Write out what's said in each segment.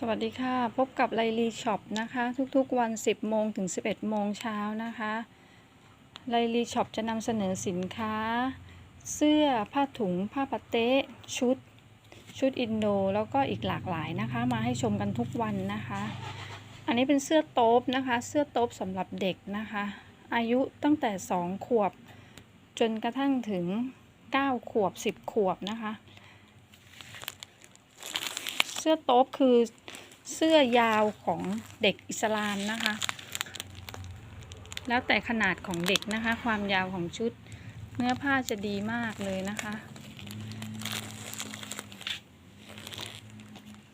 สวัสดีค่ะ พบกับไลลีช็อปนะคะ ทุกๆวัน 10 โมงถึง 11 โมงเช้านะคะไลลีช็อปจะนำเสนอสินค้า เสื้อผ้าถุง ผ้าปะเต๊ะชุด ชุดอินโด แล้วก็อีกหลากหลายนะคะ มาให้ชมกันทุกวันนะคะ อันนี้เป็นเสื้อโต๊บนะคะ เสื้อโต๊บสำหรับเด็กนะคะ อายุตั้งแต่ 2 ขวบ จนกระทั่งถึง 9 ขวบ 10 ขวบนะคะ เสื้อโต๊บคือ เสื้อยาวของเด็กอิสลามนะคะ แล้วแต่ขนาดของเด็กนะคะ ความยาวของชุดเนื้อผ้าจะดีมากเลยนะคะ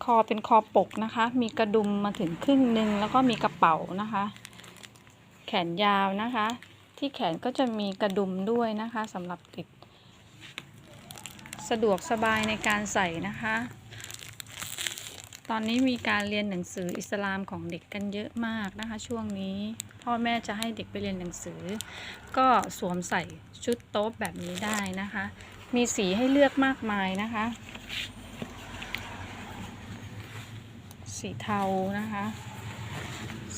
คอเป็นคอปกนะคะ มีกระดุมมาถึงครึ่งหนึ่งแล้วก็มีกระเป๋านะคะ แขนยาวนะคะ ที่แขนก็จะมีกระดุมด้วยนะคะสำหรับเด็ก สะดวกสบายในการใส่นะคะ ตอนนี้มีการเรียนหนังสืออิสลามของเด็กกันเยอะมากนะคะ ช่วงนี้พ่อแม่จะให้เด็กไปเรียนหนังสือ ก็สวมใส่ชุดโต๊ะแบบนี้ได้นะคะ มีสีให้เลือกมากมายนะคะ สีเทานะคะ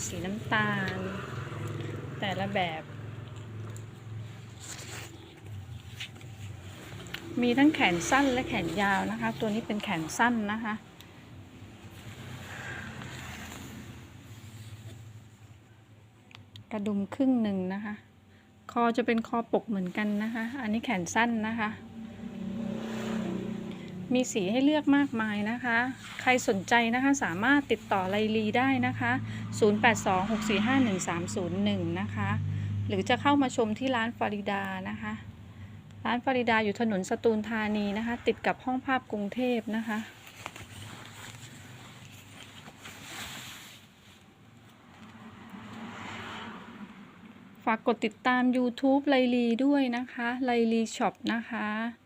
สีน้ำตาล แต่ละแบบ มีทั้งแขนสั้นและแขนยาวนะคะ ตัวนี้เป็นแขนสั้นนะคะ กระดุมครึ่งหนึ่งนะคะ คอจะเป็นคอปกเหมือนกันนะคะ อันนี้แขนสั้นนะคะ มีสีให้เลือกมากมายนะคะ ใครสนใจนะคะสามารถติดต่อไลลีได้นะคะ 0826451301 นะคะ หรือจะเข้ามาชมที่ร้านฟาริดานะคะ ร้านฟาริดาอยู่ถนนสตูลธานีนะคะ ติดกับห้องภาพกรุงเทพนะคะ ฝากกดติดตาม YouTube ไลลีด้วยนะคะ ไลลีช็อปนะคะ